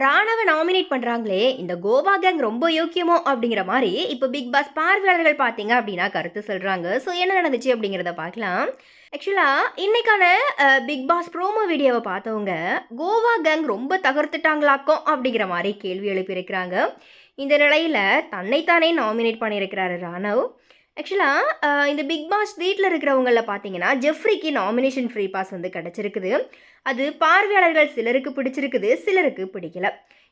ராணவ nominate பண்ணுறாங்களே இந்த Goa gang ரொம்ப யோக்கியமோ அப்படிங்கிற மாதிரி இப்போ பிக் பாஸ் பார்வையாளர்கள் பார்த்தீங்க அப்படின்னா கருத்து சொல்கிறாங்க ஸோ என்ன நடந்துச்சு அப்படிங்கிறத பார்க்கலாம். ஆக்சுவலாக இன்னைக்கான பிக் பாஸ் ப்ரோமோ வீடியோவை பார்த்தவங்க கோவா கேங் ரொம்ப தகர்த்துட்டாங்களாக்கும் அப்படிங்கிற மாதிரி கேள்வி எழுப்பியிருக்கிறாங்க. இந்த நிலையில் தன்னைத்தானே நாமினேட் பண்ணியிருக்கிறாரு ராணவ். ஆக்சுவலாக இந்த பிக் பாஸ் வீட்டில் இருக்கிறவங்களில் பார்த்தீங்கன்னா ஜெஃப்ரிக்கு நாமினேஷன் ஃப்ரீ பாஸ் வந்து கிடச்சிருக்குது. அது பார்வையாளர்கள் சிலருக்கு பிடிச்சிருக்குது சிலருக்கு பிடிக்கல.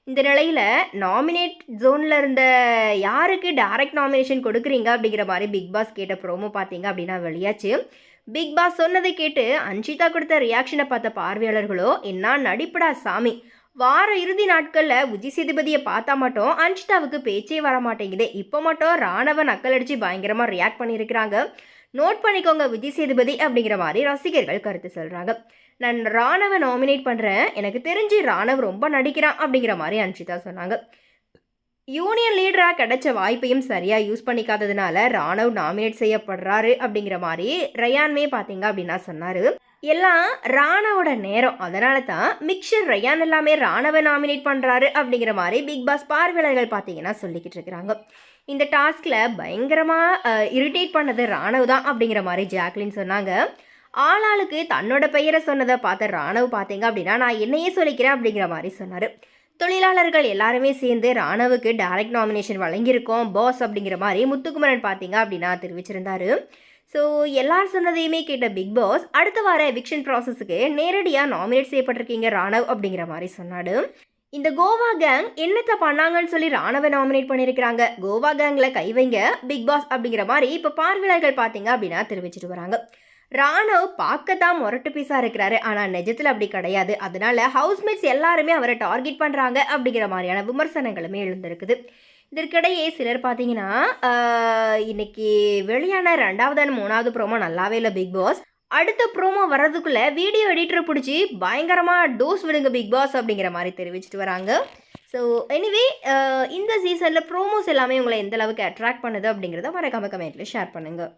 இந்த நிலையில் நாமினேட் ஜோனில் இருந்த யாருக்கு டைரக்ட் நாமினேஷன் கொடுக்குறீங்க அப்படிங்கிற மாதிரி பிக் பாஸ் கேட்ட ப்ரோமோ பார்த்தீங்க அப்படின்னா வெளியாச்சு. பிக் பாஸ் சொன்னதை கேட்டு அன்ஷிதா கொடுத்த ரியாக்ஷனை பார்த்த பார்வையாளர்களோ என்ன நடிப்படா சாமி? வார இறுதி நாட்களில் விஜய் சேதுபதியை பார்த்தா மட்டும் அன்ஷிதாவுக்கு பேச்சே வர மாட்டேங்குது. இப்போ மட்டும் ராணவ நக்கல் அடித்து பயங்கரமாக ரியாக்ட் பண்ணியிருக்கிறாங்க நோட் பண்ணிக்கோங்க விஜய் சேதுபதி அப்படிங்கிற மாதிரி ரசிகர்கள் கருத்து சொல்கிறாங்க நான் ராணவ நாமினேட் பண்ணுறேன் எனக்கு தெரிஞ்சு ராணவ் ரொம்ப நடிக்கிறான் அப்படிங்கிற மாதிரி அன்ஷிதா சொன்னாங்க. யூனியன் லீடராக கிடைச்ச வாய்ப்பையும் சரியாக யூஸ் பண்ணிக்காததுனால ராணவ் நாமினேட் செய்யப்படுறாரு அப்படிங்கிற மாதிரி ரயான்மே பார்த்தீங்க அப்படின்னா சொன்னார். எல்லாம் ராணவோட நேரம். அதனால தான் மிக்சர் ரயான் எல்லாமே ராணவை நாமினேட் பண்ணுறாரு அப்படிங்கிற மாதிரி பிக் பாஸ் பார்வையாளர்கள் பார்த்தீங்கன்னா சொல்லிக்கிட்டு இருக்கிறாங்க. இந்த டாஸ்கில் பயங்கரமாக இரிட்டேட் பண்ணது ராணவ் தான் அப்படிங்கிற மாதிரி ஜாக்லின் சொன்னாங்க. ஆளாளுக்கு தன்னோட பெயரை சொன்னதை பார்த்த ராணவ் பார்த்தீங்க அப்படின்னா நான் என்னையே சொல்லிக்கிறேன் அப்படிங்கிற மாதிரி சொன்னார். தொழிலாளர்கள் எல்லாருமே சேர்ந்து ராணவுக்கு டைரக்ட் நாமினேஷன் வழங்கியிருக்கோம் பாஸ் அப்படிங்கிற மாதிரி முத்துக்குமரன் பார்த்தீங்க அப்படின்னா தெரிவிச்சிருந்தாரு. ஸோ எல்லார் சொன்னதையுமே கேட்ட பிக் பாஸ் அடுத்த வார எவிக்ஷன் ப்ராசஸுக்கு நேரடியாக நாமினேட் செய்யப்பட்டிருக்கீங்க ராணவ் அப்படிங்கிற மாதிரி சொன்னாரு. இந்த கோவா கேங் என்னத்தை பண்ணாங்கன்னு சொல்லி ராணவை நாமினேட் பண்ணியிருக்கிறாங்க. கோவா கேங்கில் கை வைங்க பிக் பாஸ் அப்படிங்கிற மாதிரி இப்போ பார்வையாளர்கள் பார்த்தீங்க அப்படின்னா தெரிவிச்சிட்டு வராங்க. ராணவ் பார்க்கத்தான் முரட்டு பீஸாக இருக்கிறாரு. ஆனால் நிஜத்தில் அப்படி கிடையாது. அதனால ஹவுஸ்மேட்ஸ் எல்லாருமே அவரை டார்கெட் பண்ணுறாங்க அப்படிங்கிற மாதிரியான விமர்சனங்களுமே எழுந்திருக்குது. இதற்கிடையே சிலர் பார்த்தீங்கன்னா இன்னைக்கு வெளியான ரெண்டாவது அண்ட் மூணாவது ப்ரோமோ நல்லாவே இல்லை பிக் பாஸ் அடுத்த ப்ரோமோ வர்றதுக்குள்ள வீடியோ எடிட்டரை பிடிச்சி பயங்கரமாக டோஸ் விடுங்க பிக் பாஸ் அப்படிங்கிற மாதிரி தெரிவிச்சிட்டு வராங்க. ஸோ எனிவே இந்த சீசனில் ப்ரோமோஸ் எல்லாமே உங்களை எந்த அளவுக்கு அட்ராக்ட் பண்ணுது அப்படிங்கிறத மறக்காம கமெண்ட்டில் ஷேர் பண்ணுங்கள்